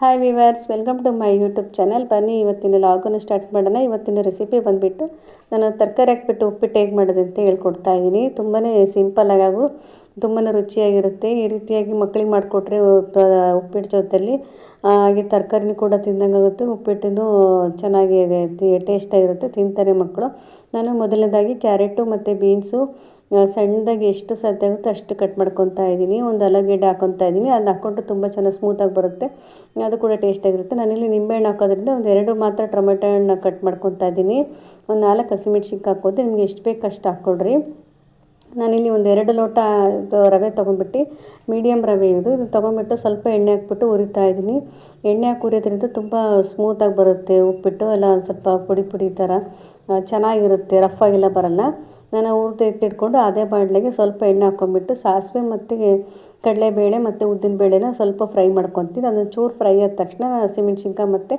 Hi viewers welcome to my YouTube channel ಬನ್ನಿ, ಇವತ್ತಿನ ಲಾಗನ್ನು start ಮಾಡೋಣ. ಇವತ್ತಿನ ರೆಸಿಪಿ ಬಂದುಬಿಟ್ಟು ನಾನು ತರಕಾರಿ ಹಾಕ್ಬಿಟ್ಟು ಉಪ್ಪಿಟ್ಟು ಹೇಗೆ ಮಾಡೋದು ಅಂತ ಹೇಳ್ಕೊಡ್ತಾ ಇದ್ದೀನಿ. ತುಂಬಾ ಸಿಂಪಲ್ಲಾಗಿ ಹಾಗೂ ತುಂಬಾ ರುಚಿಯಾಗಿರುತ್ತೆ. ಈ ರೀತಿಯಾಗಿ ಮಕ್ಕಳಿಗೆ ಮಾಡಿಕೊಟ್ರೆ ಉಪ್ಪಿಟ್ಟು ಜೊತೆಯಲ್ಲಿ ಹಾಗೆ ತರಕಾರಿನೂ ಕೂಡ ತಿಂದಂಗಾಗುತ್ತೆ ಉಪ್ಪಿಟ್ಟು ಚೆನ್ನಾಗಿದೆ, ಟೇಸ್ಟಾಗಿರುತ್ತೆ, ತಿಂತಾರೆ ಮಕ್ಕಳು. ನಾನು ಮೊದಲನೇದಾಗಿ ಕ್ಯಾರೆಟು ಮತ್ತು ಬೀನ್ಸು ಸಣ್ಣದಾಗಿ ಎಷ್ಟು ಸಾಧ್ಯ ಆಗುತ್ತೋ ಅಷ್ಟು ಕಟ್ ಮಾಡ್ಕೊತಾ ಇದ್ದೀನಿ. ಒಂದು ಅಲಗೆಡ್ಡೆ ಹಾಕೊತಾ ಇದ್ದೀನಿ. ಅದನ್ನ ಹಾಕ್ಕೊಂಡ್ರೆ ತುಂಬ ಚೆನ್ನಾಗಿ ಸ್ಮೂತಾಗಿ ಬರುತ್ತೆ. ಅದು ಕೂಡ ಟೇಸ್ಟಾಗಿರುತ್ತೆ ನಾನಿಲ್ಲಿ ನಿಂಬೆಹಣ್ಣು ಹಾಕೋದ್ರಿಂದ ಒಂದು ಎರಡು ಮಾತ್ರ ಟೊಮೆಟೊ ಹಣ್ಣು ಕಟ್ ಮಾಡ್ಕೊತಾ ಇದ್ದೀನಿ. ಒಂದು ನಾಲ್ಕು ಹಸಿಮೆಣ್ಸಿನ್ಕಾಯಿ ಹಾಕೋದು. ನಿಮ್ಗೆ ಎಷ್ಟು ಬೇಕು ಅಷ್ಟು ಹಾಕ್ಕೊಡ್ರಿ ನಾನಿಲ್ಲಿ ಒಂದು ಎರಡು ಲೋಟ ರವೆ ತೊಗೊಂಡ್ಬಿಟ್ಟು ಮೀಡಿಯಮ್ ರವೆ ಇದು ಇದು ತೊಗೊಂಬಿಟ್ಟು ಸ್ವಲ್ಪ ಎಣ್ಣೆ ಹಾಕ್ಬಿಟ್ಟು ಉರಿತಾ ಇದ್ದೀನಿ. ಎಣ್ಣೆ ಹಾಕಿ ಉರಿಯೋದ್ರಿಂದ ತುಂಬ ಸ್ಮೂತಾಗಿ ಬರುತ್ತೆ ಉಪ್ಪಿಟ್ಟು. ಎಲ್ಲ ಸ್ವಲ್ಪ ಪುಡಿ ಪುಡಿ ಥರ ಚೆನ್ನಾಗಿರುತ್ತೆ. ರಫ್ ಆಗಿಲ್ಲ ಬರಲ್ಲ. ನಾನು ಹುರಿದು ಎತ್ತಿಟ್ಕೊಂಡು ಅದೇ ಬಾಣಲೆಗೆ ಸ್ವಲ್ಪ ಎಣ್ಣೆ ಹಾಕ್ಕೊಂಬಿಟ್ಟು ಸಾಸಿವೆ ಮತ್ತು ಕಡಲೆಬೇಳೆ ಮತ್ತು ಉದ್ದಿನಬೇಳೆನ ಸ್ವಲ್ಪ ಫ್ರೈ ಮಾಡ್ಕೊತೀನಿ. ಅದನ್ನು ಚೂರು ಫ್ರೈ ಆದ ತಕ್ಷಣ ಹಸಿಮೆಣ್ಸಿನ್ಕಾಯಿ ಮತ್ತು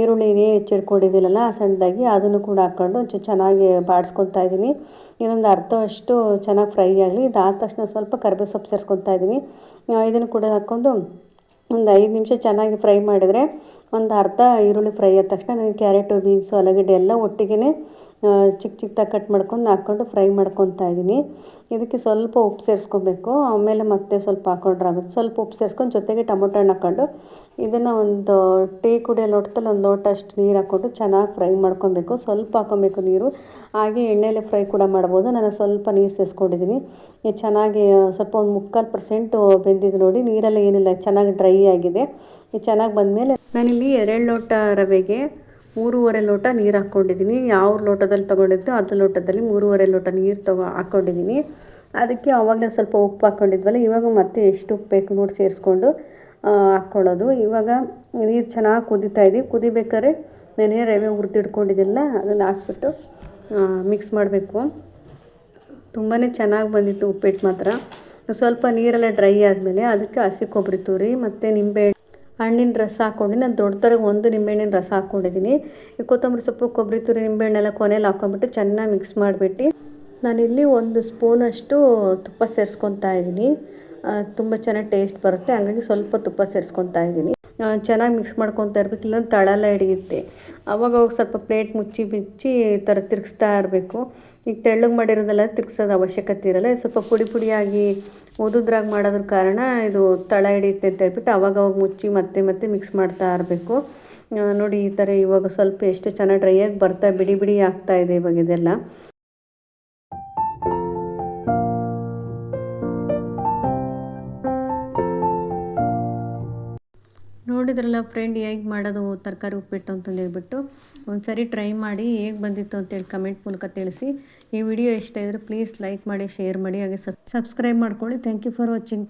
ಈರುಳ್ಳಿ ಹೆಚ್ಚಿಟ್ಕೊಂಡಿದ್ದೀನಲ್ಲ ಸಣ್ಣದಾಗಿ ಅದನ್ನು ಕೂಡ ಹಾಕ್ಕೊಂಡು ಒಂಚೂರು ಚೆನ್ನಾಗಿ ಬಾಡಿಸ್ಕೊತಾ ಇದ್ದೀನಿ. ಇನ್ನೊಂದು ಅರ್ಧವಷ್ಟು ಚೆನ್ನಾಗಿ ಫ್ರೈ ಆಗಲಿ. ಇದಾದ ತಕ್ಷಣ ಸ್ವಲ್ಪ ಕರಿಬೇವು ಸೊಪ್ಪು ಸೇರಿಸ್ಕೊತಾ ಇದ್ದೀನಿ. ಇದನ್ನು ಕೂಡ ಹಾಕ್ಕೊಂಡು ಒಂದು ಐದು ನಿಮಿಷ ಚೆನ್ನಾಗಿ ಫ್ರೈ ಮಾಡಿದರೆ ಒಂದು ಅರ್ಧ ಈರುಳ್ಳಿ ಫ್ರೈ ಆದ ತಕ್ಷಣ ನನಗೆ ಕ್ಯಾರೆಟು, ಬೀನ್ಸು ಆಲೂಗಡ್ಡೆ ಎಲ್ಲ ಒಟ್ಟಿಗೆ ಚಿಕ್ಕ ಚಿಕ್ಕದಾಗಿ ಕಟ್ ಮಾಡ್ಕೊಂಡು ಹಾಕ್ಕೊಂಡು ಫ್ರೈ ಮಾಡ್ಕೊತಾ ಇದ್ದೀನಿ ಇದಕ್ಕೆ ಸ್ವಲ್ಪ ಉಪ್ಪು ಸೇರಿಸ್ಕೊಬೇಕು. ಆಮೇಲೆ ಮತ್ತೆ ಸ್ವಲ್ಪ ಹಾಕೊಂಡ್ರೆ ಆಗುತ್ತೆ. ಸ್ವಲ್ಪ ಉಪ್ಪು ಸೇರಿಸ್ಕೊಂಡು ಜೊತೆಗೆ ಟೊಮೊಟೊ ಹಣ್ಣು ಹಾಕ್ಕೊಂಡು ಇದನ್ನು ಒಂದು ಟೀ ಕುಡಿಯೋ ಲೋಟದಲ್ಲಿ ಒಂದು ಲೋಟ ಅಷ್ಟು ನೀರು ಹಾಕ್ಕೊಂಡು ಚೆನ್ನಾಗಿ ಫ್ರೈ ಮಾಡ್ಕೊಬೇಕು. ಸ್ವಲ್ಪ ಹಾಕ್ಕೊಬೇಕು ನೀರು. ಹಾಗೆ ಎಣ್ಣೆಯಲ್ಲಿ ಫ್ರೈ ಕೂಡ ಮಾಡ್ಬೋದು. ನಾನು ಸ್ವಲ್ಪ ನೀರು ಸೇರಿಸ್ಕೊಂಡಿದ್ದೀನಿ ಇದು ಚೆನ್ನಾಗಿ ಸ್ವಲ್ಪ ಒಂದು ಮುಕ್ಕಾಲು ಪರ್ಸೆಂಟು ಬೆಂದಿದ್ದು ನೋಡಿ. ನೀರೆಲ್ಲ ಏನಿಲ್ಲ, ಚೆನ್ನಾಗಿ ಡ್ರೈ ಆಗಿದೆ. ಇದು ಚೆನ್ನಾಗಿ ಬಂದಮೇಲೆ ನಾನಿಲ್ಲಿ ಎರಡು ಲೋಟ ರವೆಗೆ ಮೂರುವರೆ ಲೋಟ ನೀರು ಹಾಕ್ಕೊಂಡಿದ್ದೀನಿ ಯಾವ ಲೋಟದಲ್ಲಿ ತೊಗೊಂಡಿದ್ದು ಅದು ಲೋಟದಲ್ಲಿ ಮೂರುವರೆ ಲೋಟ ನೀರು ತಗೋ ಹಾಕ್ಕೊಂಡಿದ್ದೀನಿ ಅದಕ್ಕೆ ಆವಾಗಲೇ ಸ್ವಲ್ಪ ಉಪ್ಪು ಹಾಕ್ಕೊಂಡಿದ್ವಲ್ಲ, ಇವಾಗ ಮತ್ತೆ ಎಷ್ಟು ಉಪ್ಪು ಬೇಕು ನೋಡಿ ಸೇರಿಸ್ಕೊಂಡು ಹಾಕ್ಕೊಳ್ಳೋದು ಇವಾಗ ನೀರು ಚೆನ್ನಾಗಿ ಕುದೀತಾ ಇದೆ ಕುದಿಬೇಕಾದ್ರೆ ನೆನೆ ರವೆ ಹುರಿದಿಡ್ಕೊಂಡಿದ್ದಿಲ್ಲ ಅದನ್ನು ಹಾಕ್ಬಿಟ್ಟು ಮಿಕ್ಸ್ ಮಾಡಬೇಕು. ತುಂಬಾ ಚೆನ್ನಾಗಿ ಬಂದಿತ್ತು ಉಪ್ಪಿಟ್ಟು ಮಾತ್ರ. ಸ್ವಲ್ಪ ನೀರೆಲ್ಲ ಡ್ರೈ ಆದಮೇಲೆ ಅದಕ್ಕೆ ಹಸಿ ಕೊಬ್ಬರಿ ತುರಿ, ಮತ್ತು ನಿಂಬೆ ಹಣ್ಣಿನ ರಸ ಹಾಕ್ಕೊಂಡು ನಾನು ದೊಡ್ಡ ಥರ ಒಂದು ನಿಂಬೆಹಣ್ಣಿನ ರಸ ಹಾಕ್ಕೊಂಡಿದ್ದೀನಿ ಈ ಕೊತ್ತಂಬರಿ ಸೊಪ್ಪು, ಕೊಬ್ಬರಿ ತುರಿ, ನಿಂಬೆಹಣ್ಣೆಲ್ಲ ಕೊನೆಯಲ್ಲಿ ಹಾಕ್ಕೊಂಬಿಟ್ಟು ಚೆನ್ನಾಗಿ ಮಿಕ್ಸ್ ಮಾಡಿಬಿಟ್ಟು ನಾನಿಲ್ಲಿ ಒಂದು ಸ್ಪೂನಷ್ಟು ತುಪ್ಪ ಸೇರಿಸ್ಕೊತಾ ಇದ್ದೀನಿ ತುಂಬ ಚೆನ್ನಾಗಿ ಟೇಸ್ಟ್ ಬರುತ್ತೆ. ಹಾಗಾಗಿ ಸ್ವಲ್ಪ ತುಪ್ಪ ಸೇರಿಸ್ಕೊತಾ ಇದ್ದೀನಿ ಚೆನ್ನಾಗಿ ಮಿಕ್ಸ್ ಮಾಡ್ಕೊತಾ ಇರಬೇಕು, ಇಲ್ಲಾಂದ್ರೆ ತಳೆಲ್ಲ ಹಿಡಿಯುತ್ತೆ. ಅವಾಗ ಅವಾಗ ಸ್ವಲ್ಪ ಪ್ಲೇಟ್ ಮುಚ್ಚಿ ಬಿಚ್ಚಿ ಈ ಥರ ತಿರುಗಿಸ್ತಾ ಇರಬೇಕು. ಈಗ ತೆಳ್ಳಗೆ ಮಾಡಿರೋದೆಲ್ಲ ತಿರ್ಗ್ಸೋದು ಅವಶ್ಯಕತೆ ಇರಲ್ಲ. ಸ್ವಲ್ಪ ಪುಡಿ ಪುಡಿಯಾಗಿ ಓದೋದ್ರಾಗ ಮಾಡೋದ್ರ ಕಾರಣ ಇದು ತಳ ಹಿಡಿಯುತ್ತೆ ಅಂತ ಹೇಳ್ಬಿಟ್ಟು ಅವಾಗ ಅವಾಗ ಮುಚ್ಚಿ ಮತ್ತೆ ಮತ್ತೆ ಮಿಕ್ಸ್ ಮಾಡ್ತಾ ಇರಬೇಕು. ನೋಡಿ ಈ ಥರ ಇವಾಗ ಸ್ವಲ್ಪ ಎಷ್ಟು ಚೆನ್ನಾಗಿ ಡ್ರೈ ಆಗಿ ಬರ್ತಾ, ಬಿಡಿ ಬಿಡಿ ಆಗ್ತಾ ಇದೆ ಇವಾಗ ಇದೆಲ್ಲ. ನೋಡಿದ್ರಲ್ಲ ಫ್ರೆಂಡ್ ಹೇಗೆ ಮಾಡೋದು, ತರಕಾರಿ ಉಪ್ಪಿಟ್ಟು ಅಂತಂದು ಹೇಳ್ಬಿಟ್ಟು ಒಂದು ಸರಿ ಟ್ರೈ ಮಾಡಿ ಹೇಗೆ ಬಂದಿತ್ತು ಅಂತೇಳಿ ಕಮೆಂಟ್ ಮೂಲಕ ತಿಳಿಸಿ. ಈ ವಿಡಿಯೋ ಇಷ್ಟ ಇದ್ದರೆ ಪ್ಲೀಸ್ ಲೈಕ್ ಮಾಡಿ ಶೇರ್ ಮಾಡಿ, ಹಾಗೆ ಸಬ್ಸ್ಕ್ರೈಬ್ ಮಾಡ್ಕೊಳ್ಳಿ. Thank you for watching